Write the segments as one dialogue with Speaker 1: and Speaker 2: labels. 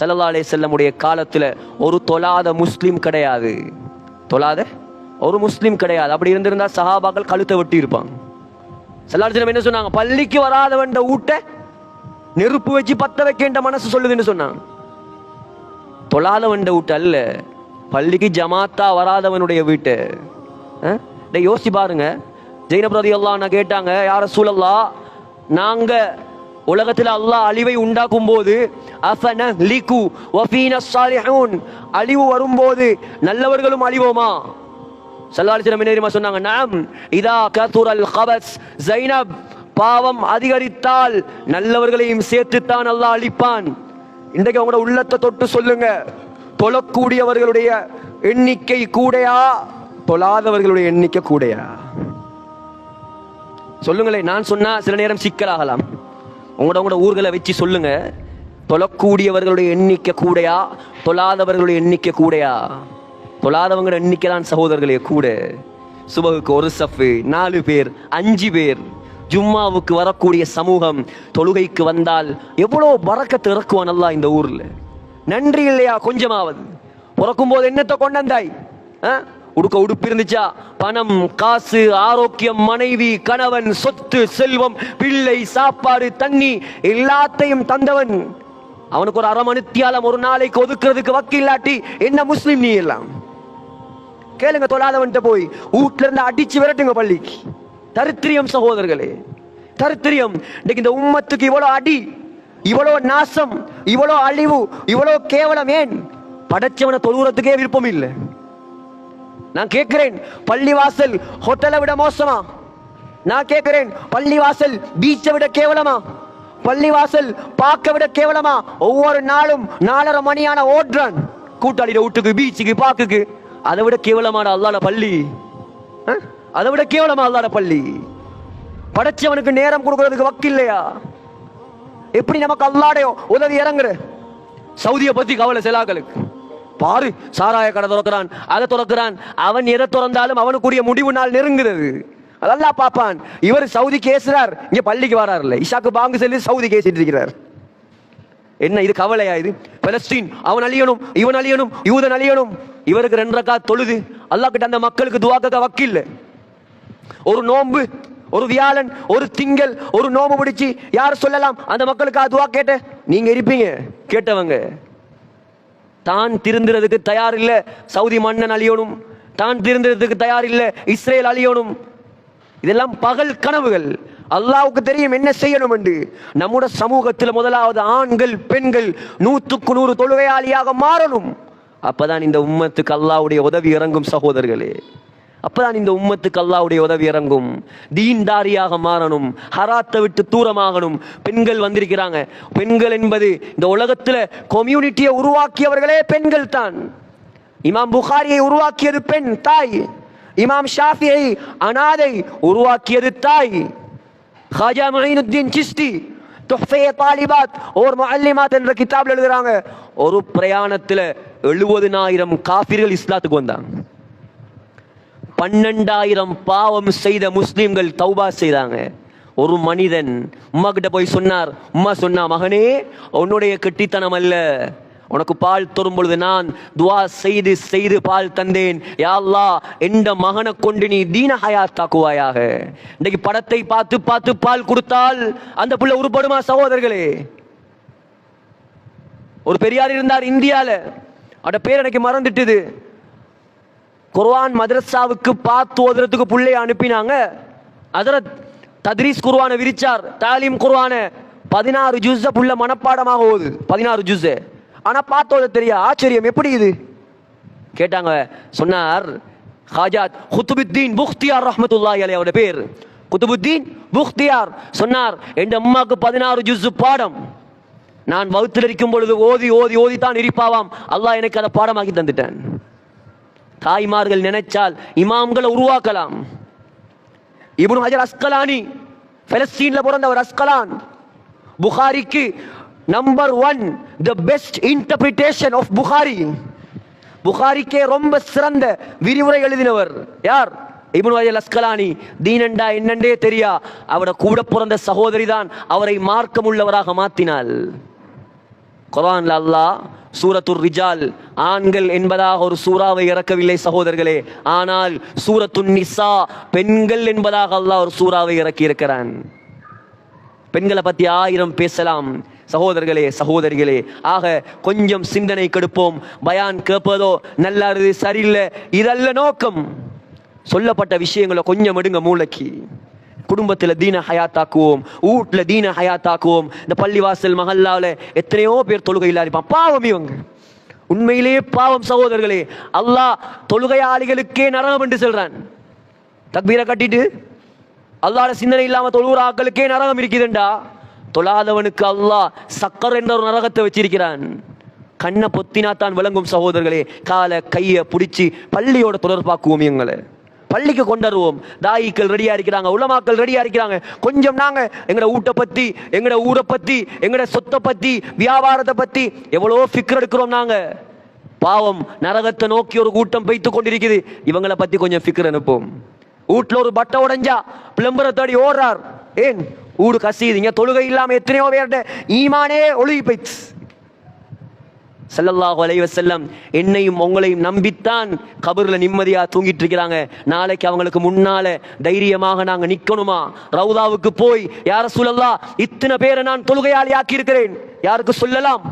Speaker 1: சல்லல்லா அலே செல்லமுடைய காலத்தில் ஒரு தொழாத முஸ்லீம் கிடையாது. தொழாத? ஒரு முஸ்லீம் கிடையாது. அப்படி இருந்திருந்தா சஹாபாக்கள் கழுத்தை வெட்டி இருப்பாங்க. செல்லாடிச்சனம் என்ன சொன்னாங்க? பள்ளிக்கு வராதவன் ஊட்ட நெருப்பு வச்சு பத்த வைக்கின்ற மனசு சொல்லுதுன்னு சொன்னான் தொழாதவன் வீட்டு அல்ல பள்ளிக்கு ஜமாத்தா வராதவனுடைய வீட்டு. அஹ்? யோசிச்சு பாருங்க. ஜெயினப் எல்லாம் நான் கேட்டாங்க யார சூழல்லா நாங்க உலகத்தில் அல்லாஹ் அழிவை உண்டாக்கும் போது அழிவு வரும்போது நல்லவர்களும் அழிவோமா? சல்லாலிசிரம் சொன்னாங்க? நாம் இதா கதுரல் கபஸ் ஜைனப் பாவம் அதிகரித்தால் நல்லவர்களையும் சேர்த்துத்தான் அல்லாஹ் அழிப்பான். இன்றைக்கு அவங்களோட உள்ளத்தை தொட்டு சொல்லுங்க. தொழக்கூடியவர்களுடைய எண்ணிக்கை கூடையா? தொழாதவர்களுடைய எண்ணிக்கை கூடையா? சொல்லுங்களேன் நான் சொன்னா சில நேரம் சிக்கலாகலாம். உங்களோட உங்களோட ஊர்களை வச்சு சொல்லுங்க. தொழக்கூடியவர்களுடைய எண்ணிக்கை கூடையா? தொழாதவர்களுடைய எண்ணிக்கை கூடையா? தொழாதவங்களோட எண்ணிக்கை தான் சகோதரர்களே கூட. சுபகுக்கு ஒரு சஃப்பு நாலு பேர் அஞ்சு பேர். ஜும்மாவுக்கு வரக்கூடிய சமூகம் தொழுகைக்கு வந்தால் எவ்வளோ பறக்கத்து இறக்குவான் நல்லா இந்த ஊரில். நன்றி இல்லையா கொஞ்சமாவது? பிறக்கும் போது என்னத்தை கொண்டாந்தாய் ஆ? உடுக்க உடுப்பு இருந்துச்சா? பணம் காசு ஆரோக்கியம் மனைவி கணவன் சொத்து செல்வம் பிள்ளை சாப்பாடு தண்ணி எல்லாத்தையும் தந்தவன். அவனுக்கு ஒரு அரை மணித்தியாலம் ஒரு நாளைக்கு ஒதுக்குறதுக்கு வக்கு இல்லாட்டி என்ன முஸ்லீம் நீ எல்லாம்? கேளுங்க தொழாதவன்ட்ட போய். வீட்டுல இருந்து அடிச்சு விரட்டுங்க பள்ளிக்கு. தரித்திரியம் சகோதரர்களே தரித்திரியம். இன்னைக்கு இந்த உம்மத்துக்கு இவ்வளவு அடி இவ்வளவு நாசம் இவ்வளவு அழிவு இவ்வளவு கேவலம் ஏன்? படைச்சவனை தொழுகிறதுக்கே விருப்பம் இல்லை. நான் கேட்கிறேன் பள்ளிவாசல் ஹோட்டலை விட மோசமா? நான் கேட்கிறேன் பள்ளிவாசல் பீச்சை விட கேவலமா? பள்ளிவாசல் பார்க்க விட கேவலமா? ஒவ்வொரு நாளும் நாலரை மணியான ஓடுறான் கூட்டாளிட வீட்டுக்கு பீச்சுக்கு பார்க்குக்கு அதை விட கேவலமான அல்லாட பள்ளி. அதை விட கேவலமா அல்லாட பள்ளி. படைச்சவனுக்கு நேரம் கொடுக்கறதுக்கு வக்கு இல்லையா? எப்படி நமக்கு அல்லாடையோ உதவி இறங்குற? சவுதியை பத்தி கவலை செலாக்களுக்கு. பாரு சாராய கடை திறக்கிறான் அதை திறக்கிறான். அவன் எதை திறந்தாலும் அவனுக்குரிய முடிவு நாள் நெருங்குறது அதெல்லாம் பாப்பான் இவர் சவுதி கேசுறார். இங்க பள்ளிக்கு வராருல்ல. இஷாக்கு பாங்கு சொல்லி சவுதி கேசிட்டு இருக்கிறார். என்ன இது கவலையா இது? பலஸ்தீன் அவன் அழியணும் இவன் அழியணும் யூதன் அழியணும். இவருக்கு ரெண்டரைக்கா தொழுது. அல்லாஹ் கிட்ட அந்த மக்களுக்கு துவாக்க வக்கில்ல. ஒரு நோம்பு ஒரு வியாழன் ஒரு திங்கள் ஒரு நோம்பு பிடிச்சு யார் சொல்லலாம்? அந்த மக்களுக்கு அதுவா கேட்ட நீங்க இருப்பீங்க. கேட்டவங்க. தான் திருந்துறதுக்கு தயார் இல்லை சவுதி மன்னன் அழியணும். தான் திருந்துறதுக்கு தயார் இல்லை இஸ்ரேல் அழியணும். இதெல்லாம் பகல் கனவுகள். அல்லாவுக்கு தெரியும் என்ன செய்யணும் என்று. நம்முடைய சமூகத்தில் முதலாவது ஆண்கள் பெண்கள் நூற்றுக்கு நூறு தொழுகையாளியாக மாறணும். அப்பதான் இந்த உம்மத்துக்கு அல்லாவுடைய உதவி இறங்கும் சகோதரர்களே. அப்பதான் இந்த உம்மத்துக்கு அல்லாவுடைய உதவி இறங்கும். தீன்தாரியாக மாறணும். ஹராத்தை விட்டு தூரமாகணும். பெண்கள் வந்திருக்கிறாங்க. பெண்கள் என்பது இந்த உலகத்துல கம்யூனிட்டியை உருவாக்கியவர்களே பெண்கள் தான். இமாம் புகாரியை உருவாக்கியது பெண் தாய். இமாம் ஷாஃபியை அனாதை உருவாக்கியது தாய். ஹாஜா மொயினுத்தீன் சிஸ்தி துஹ்ஃபே தாலிபாத் ஓர் முஅல்லிமாத் என்ற கிதாப்ல எழுதுறாங்க. ஒரு பிரயாணத்துல எழுபதுனாயிரம் காபிர்கள் இஸ்லாத்துக்கு வந்தாங்க. பன்னெண்டாயிரம் பாவம் செய்த முஸ்லீம்கள் தௌபா செய்தாங்க ஒரு மனிதன் உம்மா கிட்ட போய் சொன்னார் உம்மா சொன்னா மகனே உன்னுடைய கெட்டித்தனம் அல்ல. உனக்கு பால் தரும் பொழுது நான் துவா செய்து செய்து பால் தந்தேன். யா எந்த மகனை கொண்டு நீ தீன ஹயாத்தாக்குவாயாக. இன்றைக்கு படத்தை பார்த்து பார்த்து பால் கொடுத்தால் அந்த பிள்ளை உருப்படுமா சகோதரர்களே? ஒரு பெரியார் இருந்தார் இந்தியால. அவட பேர் எனக்கு மறந்துட்டுது. குர்வான் மதரசாவுக்கு பார்த்து ஓதுறதுக்கு பிள்ளைய அனுப்பினாங்க. அதரத் தத்ரீஸ் குர்வானை விரிச்சார். தாலீம் குர்வான பதினாறு ஜூஸை புள்ள மனப்பாடமாக ஓது. பதினாறு ஜூஸு. ஆனா பார்த்தோத தெரிய? ஆச்சரியம். எப்படி இது? கேட்டாங்க. சொன்னார் ஹாஜாத் குத்துபுத்தீன் புக்தியார் ரஹமத்துல்லாஹி அலைஹி அவருடைய பேர். குத்துபுத்தீன் புக்தியார் சொன்னார் என் அம்மாக்கு பதினாறு ஜூஸு பாடம். நான் வகுத்தில் இருக்கும் பொழுது ஓதி ஓதி ஓதி தான் இருப்பாவாம் அல்லாஹ் எனக்கு அதை பாடமாக்கி தந்துட்டேன். தாய்மார்கள் நினைச்சால் இமாம்களை உருவாக்கலாம். இப்னு ஹஜர் அஸ்கலானி பலஸ்தீன்ல பிறந்தவர் Ashkelon. புகாரிக்கு number one the best interpretation of Bukhari. புகாரிக்கே ரொம்ப சிறந்த விரிவுரை எழுதினவர் யார்? இப்னு ஹஜர் அஸ்கலானி. தீனண்டா என்னண்டே தெரியா? அவட கூட பிறந்த சகோதரி தான் அவரை மார்க்கம் உள்ளவராக மாத்தினாள். குரான் அல்லாஹ் சூரத்துர் ரிஜால் ஆண்கள் என்பதாக ஒரு சூறாவை இறக்கவில்லை சகோதரர்களே. ஆனால் சூரத்துன் நிசா பெண்கள் என்பதாக அல்லாஹ் ஒரு சூறாவை இறக்கி இருக்கிறான் பெண்களை பத்தி ஆயிரம் பேசலாம். சகோதரர்களே சகோதரிகளே ஆக கொஞ்சம் சிந்தனை கெடுப்போம். பயான் கேட்பதோ நல்லா இருக்குது சரியில்லை இதல்ல நோக்கம். சொல்லப்பட்ட விஷயங்களை கொஞ்சம் எடுங்க மூளைக்கு. குடும்பத்தில் தீன ஹயாத்தாக்குவோம். வீட்டில் தீன ஹயாத்தாக்குவோம். இந்த பள்ளிவாசல் மஹல்லாவில் எத்தனையோ பேர் தொழுகை இல்லாதிப்பான் பாவம் இவங்க. உண்மையிலேயே பாவம் சகோதரர்களே அல்லாஹ் தொழுகையாளிகளுக்கே நரகம் என்று சொல்றான். தக்பீரை கட்டிட்டு அல்லாட சிந்தனை இல்லாமல் தொழுகிற ஆக்களுக்கே நரகம் இருக்குதுண்டா. தொழாதவனுக்கு அல்லாஹ் சக்கர் என்ற ஒரு நரகத்தை வச்சிருக்கிறான். கண்ணை பொத்தினா தான் விளங்கும் சகோதரர்களே காலை கையை பிடிச்சி பள்ளியோட தொடர்பாக்குவோம் எங்களை பள்ளிக்கு கொண்டு வருவோம் தாயிக்கள் ரெடியா இருக்கிறாங்க உலமாக்கள் ரெடியா இருக்கிறாங்க. கொஞ்சம் நாங்க எங்கட ஊட்டை பத்தி எங்கட ஊரை பத்தி எங்கட சொத்தை பத்தி வியாபாரத்தை பத்தி எவ்வளவோ ஃபிக்கர் எடுக்கிறோம் நாங்க. பாவம் நரகத்தை நோக்கி ஒரு கூட்டம் வைத்து கொண்டிருக்குது. இவங்களை பத்தி கொஞ்சம் ஃபிக்கர் அனுப்போம் வீட்டுல ஒரு பட்டை உடைஞ்சா பிளம்பரை தேடி ஓடுறார். ஏன்? ஊடு கசியுதுங்க தொழுகை இல்லாம எத்தனையோ பேர்ட ஈமானே ஒழுகி போயிடுச்சு. ஸல்லல்லாஹு அலைஹி செல்லம் என்னையும் உங்களையும் நம்பித்தான் கபரில் நிம்மதியாக தூங்கிட்டு இருக்கிறாங்க நாளைக்கு அவங்களுக்கு முன்னால தைரியமாக நாங்கள் நிற்கணுமா ரவுதாவுக்கு போய் யார சூழல்லா இத்தனை பேரை நான் தொழுகையாளி ஆக்கி இருக்கிறேன் யாருக்கு சொல்லலாம்?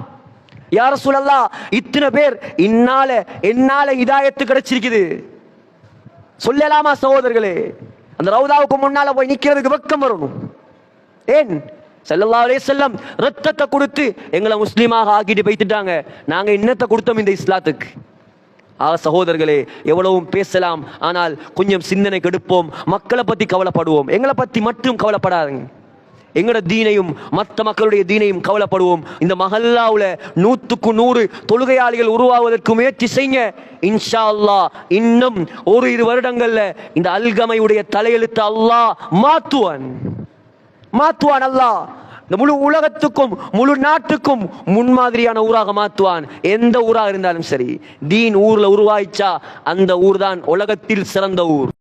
Speaker 1: யார சூழல்லா இத்தனை பேர் இன்னால என்னால இதாயத்து கிடைச்சிருக்குது. சொல்லலாமா சகோதரர்களே? அந்த ரவுதாவுக்கு முன்னால போய் நிக்கிறதுக்கு வெக்கம் வரணும். ஏன்? செல்லல்லா அலே செல்லம் ரத்தத்தை கொடுத்து எங்களை முஸ்லீமாக ஆக்கிட்டு போய்த்துட்டாங்க. நாங்கள் இன்னத்தை கொடுத்தோம் இந்த இஸ்லாத்துக்கு. ஆக சகோதரர்களே எவ்வளவும் பேசலாம் ஆனால் கொஞ்சம் சிந்தனை கெடுப்போம் மக்களை பற்றி கவலைப்படுவோம். எங்களை பற்றி மட்டும் கவலைப்படாதுங்க. எங்களோட தீனையும் மற்ற மக்களுடைய தீனையும் கவலைப்படுவோம். இந்த மஹல்லாவில் நூற்றுக்கு நூறு தொழுகையாளிகள் உருவாவதற்கு முயற்சி செய்ய இன்ஷா அல்லாஹ் இன்னும் ஒரு இரு வருடங்களில் இந்த அல்கமையுடைய தலையெழுத்து அல்லாஹ் மாத்துவான். மாத்துவான் அல்லாஹ். இந்த முழு உலகத்துக்கும் முழு நாட்டுக்கும் முன்மாதிரியான ஊராக மாத்துவான். எந்த ஊராக இருந்தாலும் சரி தீன் ஊர்ல உருவாயிச்சா அந்த ஊர் தான் உலகத்தில் சிறந்த ஊர்.